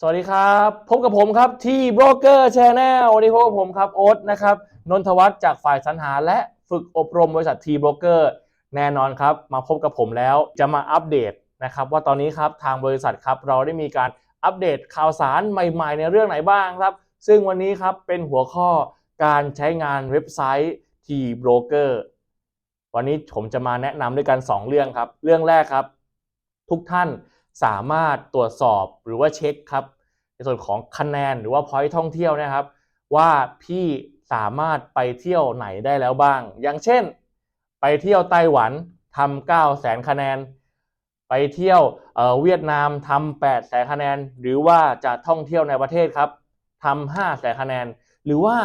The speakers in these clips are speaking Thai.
สวัสดีครับ พบกับผมครับที่โบรกเกอร์ชแนลวันนี้พบกับผมครับโอ๊ตนะครับนนทวัฒน์จากฝ่ายสรรหาและฝึกอบรมบริษัททีโบรกเกอร์แน่นอนครับ มาพบกับผมแล้วจะมาอัปเดตนะครับว่าตอนนี้ครับทางบริษัทครับเราได้มีการอัปเดตข่าวสารใหม่ๆ ในเรื่องไหนบ้างครับ ซึ่งวันนี้ครับเป็นหัวข้อการใช้งานเว็บไซต์ทีโบรกเกอร์วันนี้ผมจะมาแนะนำด้วยกัน 2 เรื่องครับ เรื่องแรกครับ ทุกท่าน สามารถตรวจสอบหรือว่าเช็คครับ ในส่วนของคะแนนหรือว่าพอยต์ท่องเที่ยวนะครับ ว่าพี่สามารถไปเที่ยวไหนได้แล้วบ้าง อย่างเช่น ไปเที่ยวไต้หวันทำเก้าแสนคะแนน ไปเที่ยวเเวียดนามทำแปดแสนคะแนน หรือว่าจะท่องเที่ยวในประเทศครับทำห้าแสนคะแนน หรือว่า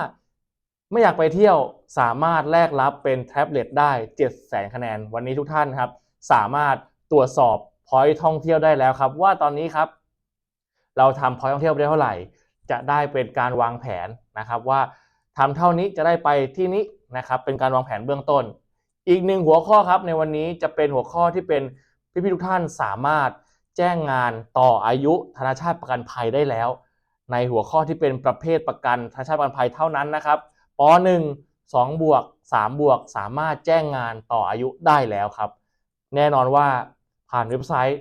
ไม่อยากไปเที่ยวสามารถแลกรับเป็นแท็บเล็ตได้7 0 0แสนคะแนน วันนี้ทุกท่านครับ สามารถตรวจสอบ พอยท่องเที่ยวได้แล้วครับ ว่าตอนนี้ครับ เราทำพอยท่องเที่ยวไปได้เท่าไหร่ จะได้เป็นการวางแผนนะครับว่าทำเท่านี้จะได้ไปที่นี้นะครับ เป็นการวางแผนเบื้องต้น อีกหนึ่งหัวข้อครับ ในวันนี้จะเป็นหัวข้อที่เป็นพี่ๆทุกท่านสามารถแจ้งงานต่ออายุธนาชาติประกันภัยได้แล้ว ในหัวข้อที่เป็นประเภทประกันธนาชาติประกันภัยเท่านั้นนะครับป .1 2บวก3บวกสามารถแจ้งงานต่ออายุได้แล้วครับ แน่นอนว่า ผ่านเว็บไซต์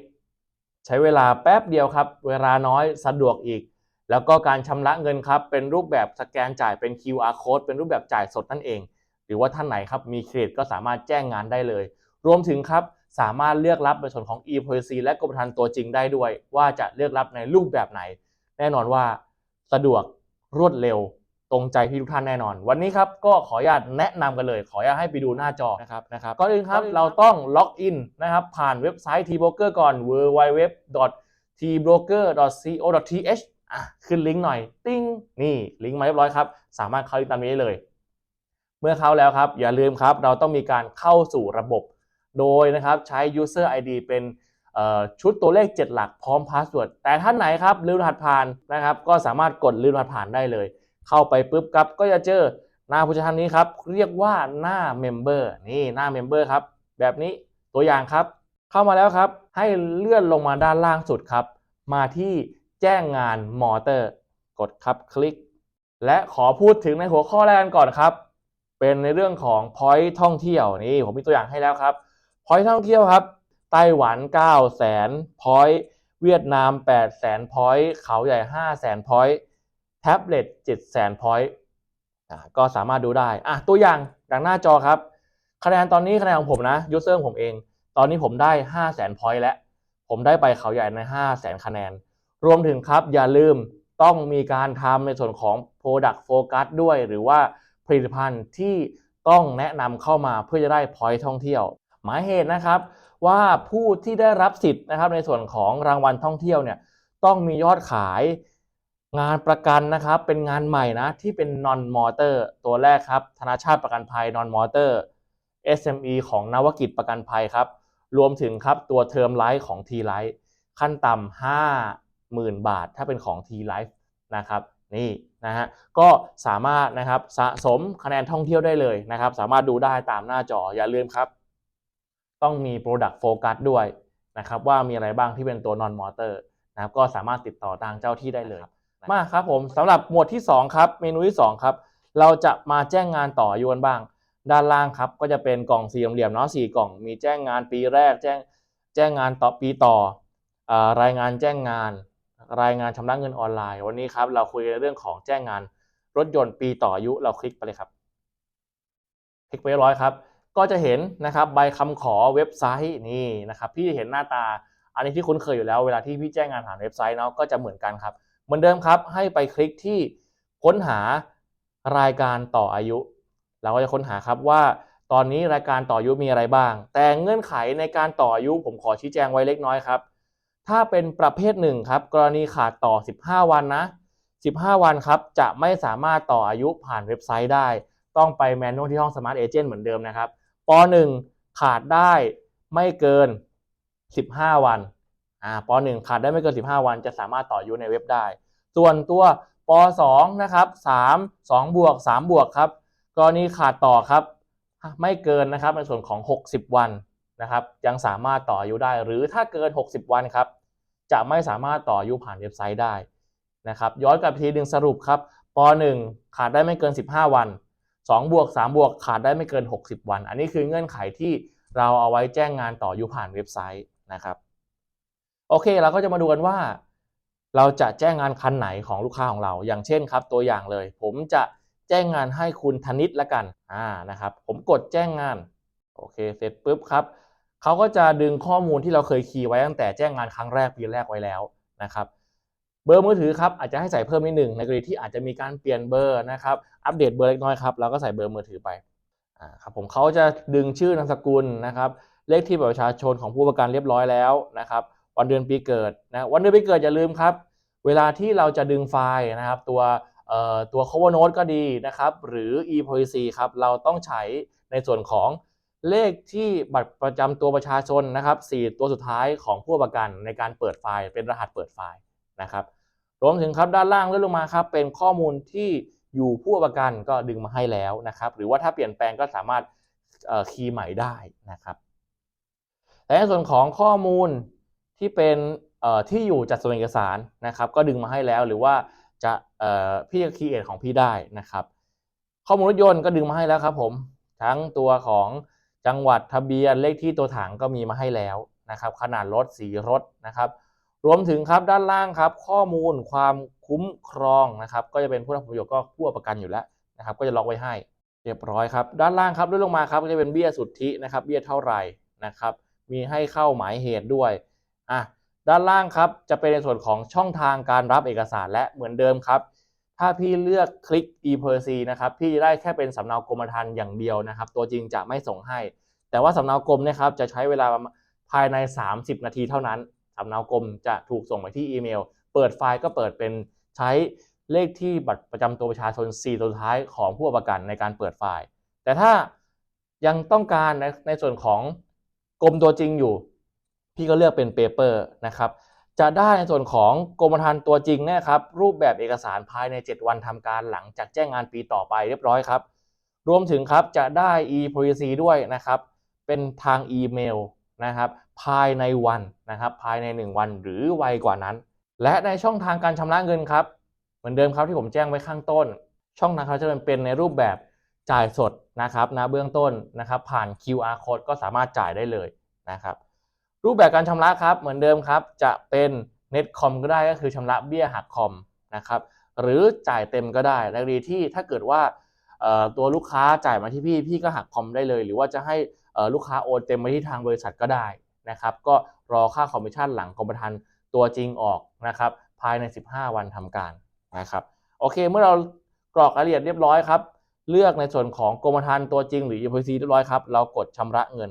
ใช้เวลาแป๊บเดียวครับ เวลาน้อยสะดวกอีก แล้วก็การชำระเงินครับ เป็นรูปแบบสแกนจ่ายเป็น QR code เป็นรูปแบบจ่ายสดนั่นเอง หรือว่าท่านไหนครับมีเครดิตก็สามารถแจ้งงานได้เลย รวมถึงครับสามารถเลือกรับในส่วนของ e-policy และกรมธรรม์ตัวจริงได้ด้วย ว่าจะเลือกรับในรูปแบบไหน แน่นอนว่าสะดวกรวดเร็ว ตรงใจพี่ทุกท่านแน่นอน วันนี้ครับก็ขออนุญาตแนะนำกันเลย ขออนุญาตให้ไปดูหน้าจอนะครับนะครับก่อนอื่นครับเราต้องล็อกอินนะครับผ่านเว็บไซต์ T-Broker ก่อน www tbroker.co.th อะขึ้นลิงก์หน่อย ติ้งนี่ลิงก์มาเรียบร้อยครับ สามารถเข้าลิงก์ตามนี้ได้เลย เมื่อเข้าแล้วครับ อย่าลืมครับ เราต้องมีการเข้าสู่ระบบ โดยนะครับใช้ user ID เป็นเอ่อชุดตัวเลข 7 หลักพร้อมพาสเวิร์ดแต่ท่านไหนครับลืมรหัสผ่านนะครับ ก็สามารถกดลืมรหัสผ่านได้เลย เข้าไปปุ๊บครับก็จะเจอหน้าผู้ใช้งานนี้ครับ เรียกว่าหน้า Member นี่หน้า Member ครับ แบบนี้ตัวอย่างครับ เข้ามาแล้วครับ ให้เลื่อนลงมาด้านล่างสุดครับ มาที่แจ้งงานมอเตอร์ กดครับคลิก และขอพูดถึงในหัวข้อแรกกันก่อนครับ เป็นในเรื่องของ point ท่องเที่ยวนี่ผมมีตัวอย่างให้แล้วครับ point ท่องเที่ยวครับไต้หวัน 9 0 0 0 0 0 point เวียดนาม 8 0 0 0 0 point เขาใหญ่ 5 0 0 0 0 0 point แท็บเล็ต7 0 0 0 0 point อะก็สามารถดูได้อะตัวอย่างดังหน้าจอครับ คะแนนตอนนี้คะแนนของผมนะยูเซอร์ผมเอง ตอนนี้ผมได้ 5 0 0 0 0 0 point แล้ว ผมได้ไปเขาใหญ่ใน5 0 0 0 0 0 คะแนน รวมถึงครับอย่าลืมต้องมีการทำในส่วนของ Product Focus ด้วย หรือว่าผลิตภัณฑ์ที่ต้องแนะนำเข้ามาเพื่อจะได้ point ท่องเที่ยว หมายเหตุนะครับว่าผู้ที่ได้รับสิทธิ์นะครับในส่วนของรางวัลท่องเที่ยวเนี่ยต้องมียอดขาย งานประกันนะครับเป็นงานใหม่นะที่เป็น non motor ตัวแรกครับธนาชาติประกันภัย non motor SME ของนวกิจประกันภัยครับ รวมถึงครับตัวเทอมไลฟ์ของ T Life ขั้นต่ำ50,000 บาท ถ้าเป็นของ T Life นะครับนี่นะฮะก็สามารถนะครับสะสมคะแนนท่องเที่ยวได้เลยนะครับ สามารถดูได้ตามหน้าจออย่าลืมครับ ต้องมี Product Focus ด้วยนะครับว่ามีอะไรบ้างที่เป็นตัว non motor นะครับก็สามารถติดต่อทางเจ้าที่ได้เลย มาครับผมสำหรับหมวดที่ 2 ครับ เมนูที่ 2 ครับ เราจะมาแจ้งงานต่อยุกันบ้าง ด้านล่างครับ ก็จะเป็นกล่องสี่เหลี่ยมเนาะสี่กล่อง มีแจ้งงานปีแรก แจ้งแจ้งงานต่อปีต่ออรายงานแจ้งงาน รายงานชำระเงินออนไลน์ วันนี้ครับเราคุยเรื่องของแจ้งงานรถยนต์ปีต่ออายุเราคลิกไปเลยครับ คลิกไปเรียบร้อยครับ ก็จะเห็นนะครับใบคำขอเว็บไซต์นี่นะครับ พี่จะเห็นหน้าตา อันนี้ที่คุ้นเคยอยู่แล้ว เวลาที่พี่แจ้งงานผ่านเว็บไซต์เนาะก็จะเหมือนกันครับ เหมือนเดิมครับ ให้ไปคลิกที่ค้นหารายการต่ออายุ เราก็จะค้นหาครับว่าตอนนี้รายการต่ออายุมีอะไรบ้าง แต่เงื่อนไขในการต่ออายุผมขอชี้แจงไว้เล็กน้อยครับ ถ้าเป็นประเภทหนึ่งครับ กรณีขาดต่อ 15 วันนะ 15 วันครับจะไม่สามารถต่ออายุผ่านเว็บไซต์ได้ ต้องไปแมนนวลที่ห้องสมาร์ทเอเจนต์เหมือนเดิมนะครับป .1 ขาดได้ไม่เกิน 15 วัน ป .1 ขาดได้ไม่เกิน 15 วัน จะสามารถต่ออายุในเว็บได้ ส่วนตัวป .2 นะครับ3 2บวก3บวกครับกรณีขาดต่อครับไม่เกินนะครับในส่วนของ 60 วันนะครับยังสามารถต่ออายุได้ หรือถ้าเกิน 60 วันครับจะไม่สามารถต่ออายุผ่านเว็บไซต์ได้นะครับย้อนกลับไปทีหนึ่งสรุปครับป .1 ขาดได้ไม่เกิน 15 วัน2บวก3บวกขาดได้ไม่เกิน 60 วัน อันนี้คือเงื่อนไขที่เราเอาไว้แจ้งงานต่อยุผ่านเว็บไซต์นะครับ โอเค เราก็จะมาดูกันว่า เราจะแจ้งงานคันไหนของลูกค้าของเรา อย่างเช่นครับ ตัวอย่างเลย ผมจะแจ้งงานให้คุณธนิตละกันอ่านะครับ ผมกดแจ้งงานโอเคเสร็จปุ๊บครับเขาก็จะดึงข้อมูลที่เราเคยคีย์ไว้ตั้งแต่แจ้งงานครั้งแรกปีแรกไว้แล้วนะครับเบอร์มือถือครับอาจจะให้ใส่เพิ่มนิดหนึ่งในกรณีที่อาจจะมีการเปลี่ยนเบอร์นะครับอัปเดตเบอร์เล็กน้อยครับเราก็ใส่เบอร์มือถือไปอ่าครับผมเขาจะดึงชื่อนามสกุลนะครับเลขที่บัตรประชาชนของผู้ประกันเรียบร้อยแล้วนะครับ วันเดือนปีเกิดนะวันเดือนปีเกิดอย่าลืมครับ เวลาที่เราจะดึงไฟล์นะครับ ตัวตัว cover note ก็ดีนะครับ หรือ e-policy ครับ เราต้องใช้ในส่วนของเลขที่บัตรประจำตัวประชาชนนะครับ 4 ตัวสุดท้ายของผู้ประกันในการเปิดไฟล์เป็นรหัสเปิดไฟล์นะครับรวมถึงครับด้านล่างเลื่อนลงมาครับ เป็นข้อมูลที่อยู่ผู้ประกันก็ดึงมาให้แล้วนะครับ หรือว่าถ้าเปลี่ยนแปลงก็สามารถคีย์ใหม่ได้นะครับและในส่วนของข้อมูล ที่เป็นที่อยู่จัดส่วนเอกสารนะครับ ก็ดึงมาให้แล้วหรือว่าจะพี่จะคีเอทของพี่ได้นะครับ ข้อมูลรถยนต์ก็ดึงมาให้แล้วครับผมทั้งตัวของจังหวัดทะเบียนเลขที่ตัวถังก็มีมาให้แล้วนะครับ ขนาดรถสีรถนะครับ รวมถึงครับด้านล่างครับ ข้อมูลความคุ้มครองนะครับ ก็จะเป็นผู้รับผลประโยชน์ก็ผู้ประกันอยู่แล้วนะครับ ก็จะล็อกไว้ให้ เรียบร้อยครับ ด้านล่างครับเลื่อนลงมาครับก็จะเป็นเบี้ยสุทธินะครับ เบี้ยเท่าไหร่นะครับ มีให้เข้าหมายเหตุด้วย อะด้านล่างครับจะเป็นในส่วนของช่องทางการรับเอกสารและเหมือนเดิมครับ ถ้าพี่เลือกคลิก e p e r c นะครับพี่จะได้แค่เป็นสำเนากรมธรรม์อย่างเดียวนะครับ ตัวจริงจะไม่ส่งให้ แต่ว่าสำเนากรมนะครับจะใช้เวลาภายใน 30 นาทีเท่านั้นสำเนากรมจะถูกส่งไปที่อีเมล เปิดไฟล์ก็เปิดเป็นใช้เลขที่บัตรประจำตัวประชาชน 4 ตัวท้ายของผู้ประกันในการเปิดไฟล์ แต่ถ้ายังต้องการในในส่วนของกรมตัวจริงอยู่ พี่ก็เลือกเป็นเปเปอร์นะครับจะได้ในส่วนของกรมธรรม์ตัวจริงเนี่ยครับรูปแบบเอกสารภายใน 7 วันทำการหลังจากแจ้งงานปีต่อไปเรียบร้อยครับ รวมถึงครับจะได้ e-policy ด้วยนะครับ เป็นทางอีเมลนะครับ ภายในวันนะครับ ภายใน 1 วันหรือไวกว่านั้น และในช่องทางการชำระเงินครับ เหมือนเดิมครับที่ผมแจ้งไว้ข้างต้น ช่องทางเขาจะเป็นในรูปแบบจ่ายสดนะครับนะเบื้องต้นนะครับ ผ่าน QR code ก็สามารถจ่ายได้เลยนะครับ รูปแบบการชำระครับเหมือนเดิมครับ จะเป็น Net Com ก็ได้ก็คือชำระเบี้ยหักคอมนะครับหรือจ่ายเต็มก็ได้ในกรณีที่ถ้าเกิดว่าตัวลูกค้าจ่ายมาที่พี่พี่ก็หักคอมได้เลย หรือว่าจะให้ลูกค้าโอนเต็มมาที่ทางบริษัทก็ได้นะครับก็รอค่าคอมมิชชั่นหลังกรมธรรม์ตัวจริงออกนะครับภายใน 15 วันทำการนะครับโอเคเมื่อเรากรอกรายละเอียดเรียบร้อยครับ เลือกในส่วนของกรมธรรม์ตัวจริงหรือ EPC เรียบร้อยครับ เรากดชำระเงิน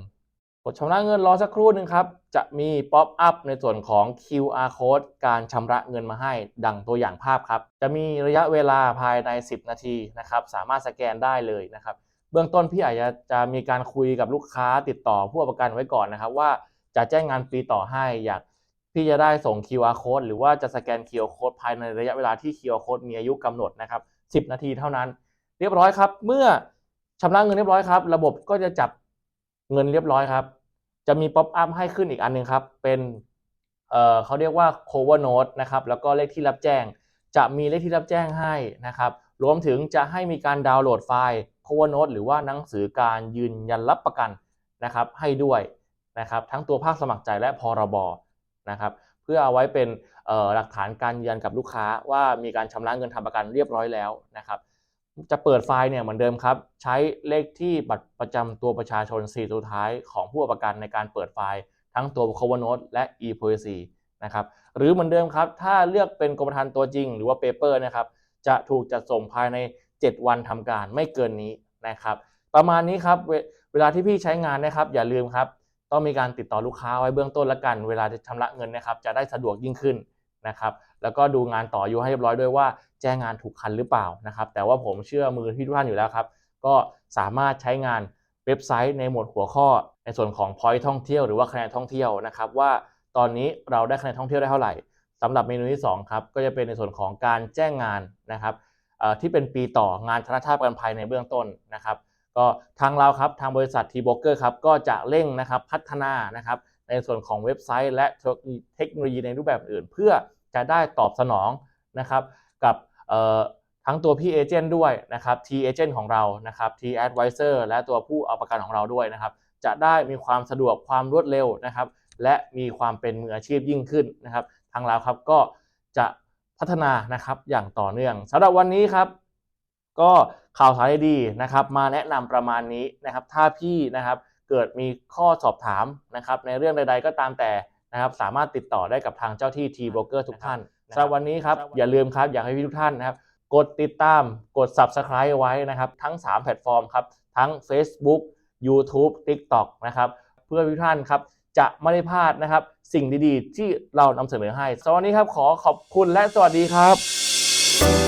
กดชำระเงินรอสักครู่หนึ่งครับ จะมีป๊อปอัพในส่วนของ QR code การชำระเงินมาให้ ดังตัวอย่างภาพครับ จะมีระยะเวลาภายใน 10 นาทีนะครับ สามารถสแกนได้เลยนะครับ เบื้องต้นพี่อาจจะจะมีการคุยกับลูกค้าติดต่อผู้ประกันไว้ก่อนนะครับ ว่าจะแจ้งงานปีต่อให้อยากพี่จะได้ส่ง QR code หรือว่าจะสแกน QR code ภายในระยะเวลาที่ QR code มีอายุกำหนดนะครับ 10 นาทีเท่านั้น เรียบร้อยครับ เมื่อชำระเงินเรียบร้อยครับ ระบบก็จะจับ เงินเรียบร้อยครับ จะมีป๊อปอัพให้ขึ้นอีกอันหนึ่งครับ เป็นเอ่อเขาเรียกว่า cover note นะครับ แล้วก็เลขที่รับแจ้ง จะมีเลขที่รับแจ้งให้นะครับ รวมถึงจะให้มีการดาวน์โหลดไฟล์ cover note หรือว่าหนังสือการยืนยันรับประกันนะครับ ให้ด้วยนะครับทั้งตัวภาคสมัครใจและพรบนะครับเพื่อเอาไว้เป็นหลักฐานการยืนยันกับลูกค้าว่ามีการชำระเงินทำประกันเรียบร้อยแล้วนะครับ จะเปิดไฟล์เนี่ยเหมือนเดิมครับ ใช้เลขที่บัตรประจำตัวประชาชน 4 ตัวท้ายของผู้ประกันในการเปิดไฟล์ ทั้งตัว cover note และ e-policy นะครับหรือเหมือนเดิมครับ ถ้าเลือกเป็นกรมธรรม์ตัวจริง หรือว่า paper นะครับจะถูกจัดส่งภายใน 7 วันทำการไม่เกินนี้นะครับ ประมาณนี้ครับเวเวลาที่พี่ใช้งานนะครับ อย่าลืมครับ ต้องมีการติดต่อลูกค้าไว้เบื้องต้นละกัน เวลาจะชำระเงินนะครับ จะได้สะดวกยิ่งขึ้น นะครับแล้วก็ดูงานต่ออายุให้เรียบร้อยด้วยว่าแจ้งงานถูกคันหรือเปล่านะครับแต่ว่าผมเชื่อมือพี่ทุกท่านอยู่แล้วครับ ก็สามารถใช้งานเว็บไซต์ในหมวดหัวข้อ ในส่วนของ point ท่องเที่ยวหรือว่าคะแนนท่องเที่ยวนะครับว่าตอนนี้เราได้คะแนนท่องเที่ยวได้เท่าไหร่สำหรับเมนูที่2ครับก็จะเป็นในส่วนของการแจ้งงานนะครับที่เป็นปีต่องานธนชาติประกันภัยในเบื้องต้นนะครับก็ทางเราครับทางบริษัท t b r o k e r ครับก็จะเร่งนะครับพัฒนานะครับ ในส่วนของเว็บไซต์ และเทคโนโลยีในรูปแบบอื่น เพื่อจะได้ตอบสนองนะครับกับทั้งตัวพี่เอเจนต์ด้วยนะครับ T Agent ของเรานะครับ T Advisor และตัวผู้เอาประกันของเราด้วยนะครับ จะได้มีความสะดวกความรวดเร็วนะครับ และมีความเป็นมืออาชีพยิ่งขึ้นนะครับ ทางเราครับก็จะพัฒนานะครับอย่างต่อเนื่องสำหรับวันนี้ครับ ก็ข่าวสารดีๆนะครับ มาแนะนำประมาณนี้นะครับ ถ้าพี่นะครับ เกิดมีข้อสอบถามนะครับในเรื่องใด ๆ ก็ตามแต่นะครับสามารถติดต่อได้กับทางเจ้าที่ T Broker ทุกท่านสำหรับวันนี้ครับอย่าลืมครับอยากให้พี่ทุกท่านนะครับกดติดตามกด Subscribe ไว้นะครับ ทั้ง 3 แพลตฟอร์มครับ ทั้ง Facebook YouTube TikTok นะครับ เพื่อทุกท่านครับ จะไม่ได้พลาดนะครับ สิ่งดีๆ ที่เรานำเสนอให้สำหรับวันนี้ครับ ขอขอบคุณและสวัสดีครับ